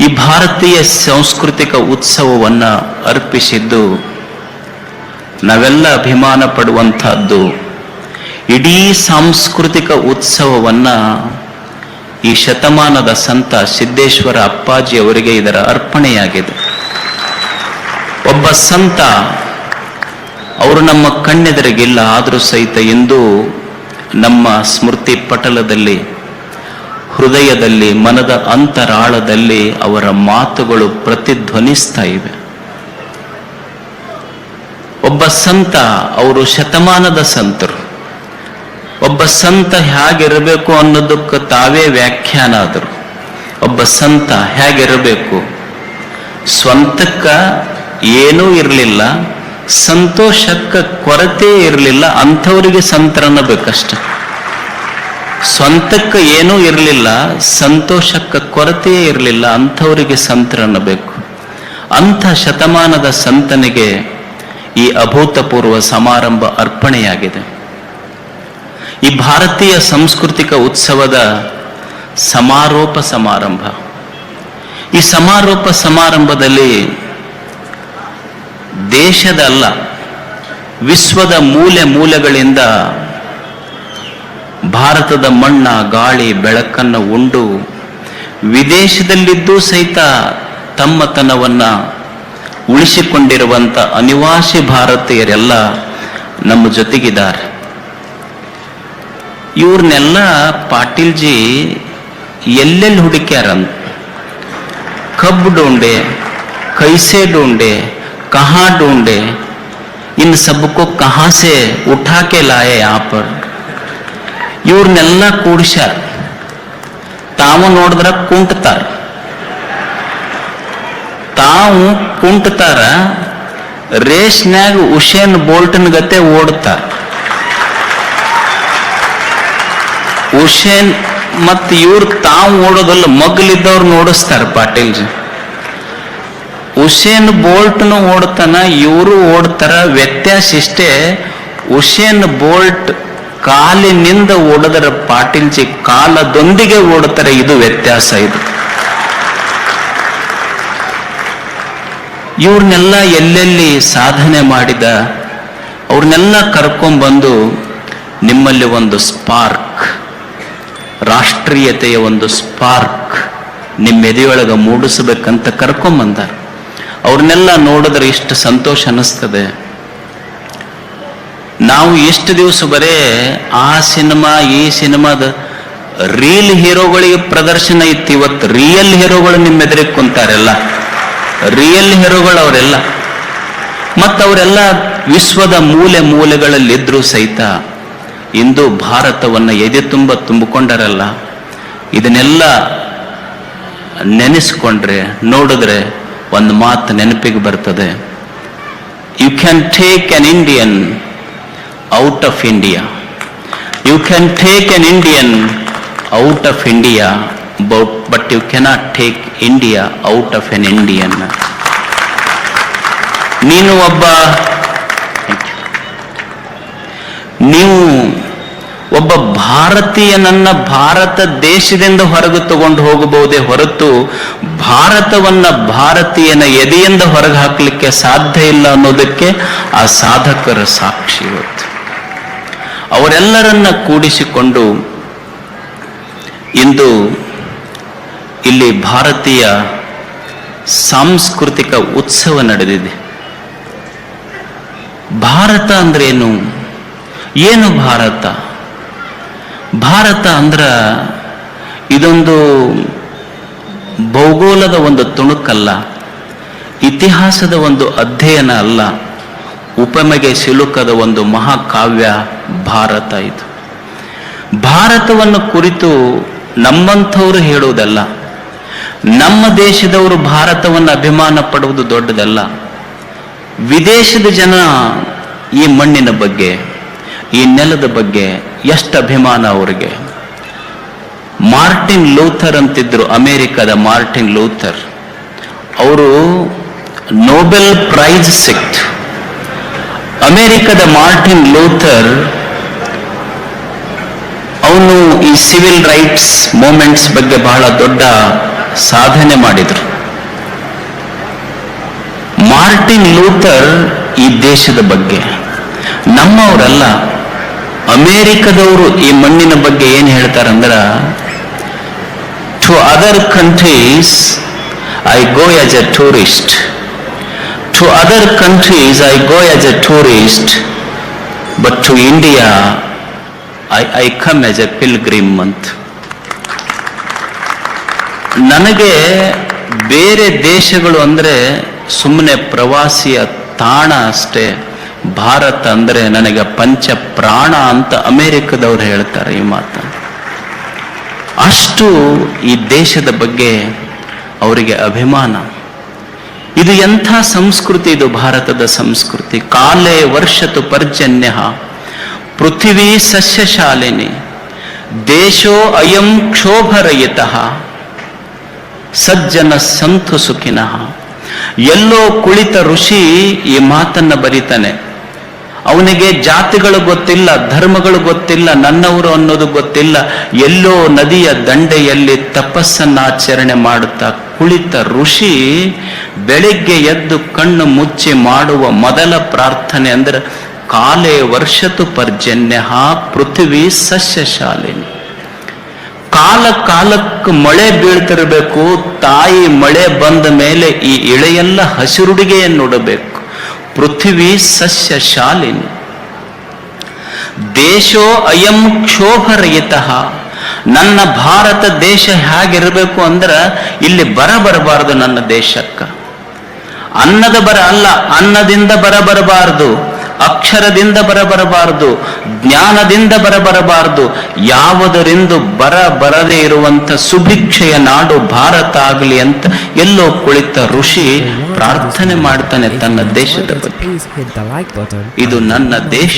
ಈ ಭಾರತೀಯ ಸಾಂಸ್ಕೃತಿಕ ಉತ್ಸವವನ್ನು ಅರ್ಪಿಸಿದ್ದು ನಾವೆಲ್ಲ ಅಭಿಮಾನ ಪಡುವಂಥದ್ದು. ಇಡೀ ಸಾಂಸ್ಕೃತಿಕ ಉತ್ಸವವನ್ನ ಈ ಶತಮಾನದ ಸಂತ ಸಿದ್ದೇಶ್ವರ ಅಪ್ಪಾಜಿ ಅವರಿಗೆ ಇದರ ಅರ್ಪಣೆಯಾಗಿದೆ. ಒಬ್ಬ ಸಂತ ಅವರು ನಮ್ಮ ಕಣ್ಣೆದುರಿಗಿಲ್ಲ, ಆದರೂ ಸಹಿತ ಎಂದು ನಮ್ಮ ಸ್ಮೃತಿ ಪಟಲದಲ್ಲಿ ಹೃದಯದಲ್ಲಿ, ಮನದ ಅಂತರಾಳದಲ್ಲಿ ಅವರ ಮಾತುಗಳು ಪ್ರತಿಧ್ವನಿಸ್ತಾ ಇವೆ. ಒಬ್ಬ ಸಂತ ಅವರು ಶತಮಾನದ ಸಂತರು. ಒಬ್ಬ ಸಂತ ಹೇಗಿರಬೇಕು ಅನ್ನೋದಕ್ಕೆ ತಾವೇ ವ್ಯಾಖ್ಯಾನ ಆದರು ಒಬ್ಬ ಸಂತ ಹೇಗಿರಬೇಕು? ಸ್ವಂತಕ್ಕ ಏನೂ ಇರಲಿಲ್ಲ, ಸಂತೋಷಕ್ಕ ಕೊರತೆ ಇರಲಿಲ್ಲ, ಅಂಥವರಿಗೆ ಸಂತರನ್ನಬೇಕಷ್ಟೆ ಸ್ವಂತಕ್ಕೆ ಏನೂ ಇರಲಿಲ್ಲ, ಸಂತೋಷಕ್ಕೆ ಕೊರತೆಯೇ ಇರಲಿಲ್ಲ, ಅಂಥವರಿಗೆ ಸಂತರನ್ನಬೇಕು ಅಂಥ ಶತಮಾನದ ಸಂತನಿಗೆ ಈ ಅಭೂತಪೂರ್ವ ಸಮಾರಂಭ ಅರ್ಪಣೆಯಾಗಿದೆ. ಈ ಭಾರತೀಯ ಸಾಂಸ್ಕೃತಿಕ ಉತ್ಸವದ ಸಮಾರೋಪ ಸಮಾರಂಭ. ಈ ಸಮಾರೋಪ ಸಮಾರಂಭದಲ್ಲಿ ದೇಶದ ಅಲ್ಲ, ವಿಶ್ವದ ಮೂಲೆ ಮೂಲೆಗಳಿಂದ ಭಾರತದ ಮಣ್ಣ, ಗಾಳಿ, ಬೆಳಕನ್ನು ಉಂಡು. ವಿದೇಶದಲ್ಲಿದ್ದೂ ಸಹಿತ ತಮ್ಮತನವನ್ನು ಉಳಿಸಿಕೊಂಡಿರುವಂಥ ಅನಿವಾಸಿ ಭಾರತೀಯರೆಲ್ಲ ನಮ್ಮ ಜೊತೆಗಿದ್ದಾರೆ. ಇವ್ರನ್ನೆಲ್ಲ ಪಾಟೀಲ್ಜಿ ಎಲ್ಲೆಲ್ಲಿ ಹುಡುಕ್ಯಾರ ಕಬ್ಬು ಡೋಂಡೆ ಕೈಸೆ ಡೋಂಡೆ ಕಹಾ ಡೋಂಡೆ ಇನ್ ಸಬ್ಕೋ ಕಹಾಸೆ ಉಠಾಕೆ ಲಾಯೆ ಯಾ ಇವ್ರನ್ನೆಲ್ಲ ಕೂಡಿಸ್ಯಾರ. ತಾವು ನೋಡಿದ್ರ ಕುಂಟ್ತಾರ ತಾವು ಕುಂಟತಾರ ರೇಸ್ನ್ಯಾಗ ಉಷೇನ್ ಬೋಲ್ಟನ್ ಗತೆ ಓಡ್ತಾರ ಉಷೇನ್ ಮತ್ತು ಇವ್ರು ತಾವು ಓಡೋದಲ್ಲ, ಮಗ್ಲಿದ್ದವ್ರು ನೋಡಿಸ್ತಾರ ಪಾಟೀಲ್ಜಿ. ಉಷೇನ್ ಬೋಲ್ಟ್ನು ಓಡ್ತಾನ ಇವರು ಓಡ್ತಾರ, ವ್ಯತ್ಯಾಸ ಇಷ್ಟೇ ಉಷೇನ್ ಬೋಲ್ಟ್ ಕಾಲಿನಿಂದ ಓಡದರ ಪಾಟೀಲ್ಜಿ ಕಾಲದೊಂದಿಗೆ ಓಡುತ್ತಾರೆ, ಇದು ವ್ಯತ್ಯಾಸ ಇದು. ಇವ್ರನ್ನೆಲ್ಲ ಎಲ್ಲೆಲ್ಲಿ ಸಾಧನೆ ಮಾಡಿದ, ಅವ್ರನ್ನೆಲ್ಲ ಕರ್ಕೊಂಡ್ಬಂದು ನಿಮ್ಮಲ್ಲಿ ಒಂದು ಸ್ಪಾರ್ಕ್, ರಾಷ್ಟ್ರೀಯತೆಯ ಒಂದು ಸ್ಪಾರ್ಕ್ ನಿಮ್ಮ ಎದೆಯೊಳಗೆ ಮೂಡಿಸಬೇಕಂತ ಕರ್ಕೊಂಬಂದಾರ. ಅವ್ರನ್ನೆಲ್ಲ ನೋಡಿದ್ರೆ ಇಷ್ಟು ಸಂತೋಷ ಅನ್ನಿಸ್ತದೆ. ನಾವು ಎಷ್ಟು ದಿವಸ ಬರೇ ಆ ಸಿನಿಮಾ, ಈ ಸಿನಿಮಾದ ರೀಲ್ ಹೀರೋಗಳಿಗೆ ಪ್ರದರ್ಶನ ಇತ್ತು. ಇವತ್ತು ರಿಯಲ್ ಹೀರೋಗಳು ನಿಮ್ಮ ಎದುರಿಗೆ ಕುಂತಾರೆಲ್ಲ. ರಿಯಲ್ ಹೀರೋಗಳು ಅವರೆಲ್ಲ. ಮತ್ತು ಅವರೆಲ್ಲ ವಿಶ್ವದ ಮೂಲೆ ಮೂಲೆಗಳಲ್ಲಿದ್ದರೂ ಸಹಿತ ಇಂದು ಭಾರತವನ್ನು ಎದೆ ತುಂಬ ತುಂಬಿಕೊಂಡರಲ್ಲ. ಇದನ್ನೆಲ್ಲ ನೆನೆಸ್ಕೊಂಡ್ರೆ, ನೋಡಿದ್ರೆ ಒಂದು ಮಾತು ನೆನಪಿಗೆ ಬರ್ತದೆ. You can take an Indian out of India you can take an Indian out of India but you cannot take India out of an Indian ನೀನು ಒಬ್ಬ ನೀವು ಒಬ್ಬ ಭಾರತೀಯನನ್ನ ಭಾರತ ದೇಶದಿಂದ ಹೊರಗೆ ತಗೊಂಡು ಹೋಗಬಹುದೇ ಹೊರತು ಭಾರತವನ್ನ ಭಾರತೀಯನ ಎದೆಯಿಂದ ಹೊರಗೆ ಹಾಕಲಿಕ್ಕೆ ಸಾಧ್ಯ ಇಲ್ಲ ಅನ್ನೋದಕ್ಕೆ ಆ ಸಾಧಕರ ಸಾಕ್ಷಿ ಇವತ್ತು ಅವರೆಲ್ಲರನ್ನ ಕೂಡಿಸಿಕೊಂಡು ಇಂದು ಇಲ್ಲಿ ಭಾರತೀಯ ಸಾಂಸ್ಕೃತಿಕ ಉತ್ಸವ ನಡೆದಿದೆ. ಭಾರತ ಅಂದ್ರೇನು ಏನು ಭಾರತ? ಭಾರತ ಅಂದ್ರ ಇದೊಂದು ಭೌಗೋಳದ ಒಂದು ತುಣುಕಲ್ಲ, ಇತಿಹಾಸದ ಒಂದು ಅಧ್ಯಯನ ಅಲ್ಲ. ಉಪಮೆಗೆ ಸಿಲುಕದ ಒಂದು ಮಹಾಕಾವ್ಯ ಭಾರತ ಇದು. ಭಾರತವನ್ನು ಕುರಿತು ನಮ್ಮಂಥವರು ಹೇಳುವುದಲ್ಲ, ನಮ್ಮ ದೇಶದವರು ಭಾರತವನ್ನು ಅಭಿಮಾನ ಪಡುವುದು ದೊಡ್ಡದಲ್ಲ. ವಿದೇಶದ ಜನ ಈ ಮಣ್ಣಿನ ಬಗ್ಗೆ, ಈ ನೆಲದ ಬಗ್ಗೆ ಎಷ್ಟು ಅಭಿಮಾನ ಅವರಿಗೆ. ಮಾರ್ಟಿನ್ ಲೂಥರ್ ಅಂತಿದ್ರು ಅಮೇರಿಕದ ಮಾರ್ಟಿನ್ ಲೂಥರ್. ಅವರು ನೋಬೆಲ್ ಪ್ರೈಸ್ ಸಿಕ್ತು. ಅಮೆರಿಕದ ಮಾರ್ಟಿನ್ ಲೂಥರ್ ಅವನು ಈ ಸಿವಿಲ್ ರೈಟ್ಸ್ ಮೂಮೆಂಟ್ಸ್ ಬಗ್ಗೆ ಬಹಳ ದೊಡ್ಡ ಸಾಧನೆ ಮಾಡಿದರು. ಮಾರ್ಟಿನ್ ಲೂಥರ್ ಈ ದೇಶದ ಬಗ್ಗೆ, ನಮ್ಮವರಲ್ಲ, ಅಮೇರಿಕದವರು ಈ ಮಣ್ಣಿನ ಬಗ್ಗೆ ಏನು ಹೇಳ್ತಾರಂದ್ರ to other countries I go as a tourist to other countries I go as a tourist but to India I I come as a pilgrim month. ನನಗೆ ಬೇರೆ ದೇಶಗಳು ಅಂದರೆ ಸುಮ್ಮನೆ ಪ್ರವಾಸಿಯ ತಾಣ ಅಷ್ಟೇ. ಭಾರತ ಅಂದರೆ ನನಗೆ ಪಂಚ ಪ್ರಾಣ ಅಂತ ಅಮೇರಿಕದವ್ರು ಹೇಳ್ತಾರೆ ಈ ಮಾತು. ಅಷ್ಟು ಈ ದೇಶದ ಬಗ್ಗೆ ಅವರಿಗೆ ಅಭಿಮಾನ. ಇದು ಎಂಥ ಸಂಸ್ಕೃತಿ ಇದು ಭಾರತದ ಸಂಸ್ಕೃತಿ? ಕಾಲೇ ವರ್ಷತು ಪರ್ಜನ್ಯ. ಪೃಥಿವಿ ಸಸ್ಯಶಾಲಿನಿ. ದೇಶೋ ಅಯಂ ಕ್ಷೋಭರಯಿತ. ಸಜ್ಜನ ಸಂತು ಸುಖಿನಃ ಎಲ್ಲೋ ಕುಳಿತ ಋಷಿ ಈ ಮಾತನ್ನ ಬರೀತಾನೆ. ಅವನಿಗೆ ಜಾತಿಗಳು ಗೊತ್ತಿಲ್ಲ, ಧರ್ಮಗಳು ಗೊತ್ತಿಲ್ಲ, ನನ್ನವರು ಅನ್ನೋದು ಗೊತ್ತಿಲ್ಲ. ಎಲ್ಲೋ ನದಿಯ ದಂಡೆಯಲ್ಲಿ ತಪಸ್ಸನ್ನಾಚರಣೆ ಮಾಡುತ್ತಾ ಕುಳಿತ ಋಷಿ ಬೆಳಿಗ್ಗೆ ಎದ್ದು ಕಣ್ಣು ಮುಚ್ಚಿ ಮಾಡುವ ಮೊದಲ ಪ್ರಾರ್ಥನೆ ಅಂದ್ರೆ ಕಾಲೇ ವರ್ಷತು ಪರ್ಜನ್ಯ ಪೃಥ್ವಿ ಸಸ್ಯಶಾಲಿನಿ ಕಾಲ ಕಾಲಕ್ಕೆ ಮಳೆ ಬೀಳ್ತಿರಬೇಕು, ತಾಯಿ ಮಳೆ ಬಂದ ಮೇಲೆ ಈ ಇಳೆಯೆಲ್ಲ ಹಸಿರುಡಿಗೆಯನ್ನುಡಬೇಕು. ಪೃಥ್ವಿ ಸಸ್ಯ ಶಾಲಿನಿ. ದೇಶೋ ಅಯಂ ಕ್ಷೋಭರಹಿತ ನನ್ನ ಭಾರತ ದೇಶ ಹೇಗಿರಬೇಕು ಅಂದ್ರೆ ಇಲ್ಲಿ ಬರ ಬರಬಾರದು ನನ್ನ ದೇಶಕ್ಕ. ಅನ್ನದ ಬರ ಅಲ್ಲ, ಅನ್ನದಿಂದ ಬರ ಬರಬಾರದು. ಅಕ್ಷರದಿಂದ ಬರ ಬರಬಾರದು ಜ್ಞಾನದಿಂದ ಬರಬರಬಾರದು ಯಾವುದರಿಂದ ಬರ ಬರದೇ ಇರುವಂತ ಸುಭಿಕ್ಷೆಯ ನಾಡು ಭಾರತ ಆಗಲಿ ಅಂತ ಎಲ್ಲೋ ಕುಳಿತ ಋಷಿ ಪ್ರಾರ್ಥನೆ ಮಾಡ್ತಾನೆ ತನ್ನ ದೇಶದ ಬಗ್ಗೆ. ಇದು ನನ್ನ ದೇಶ.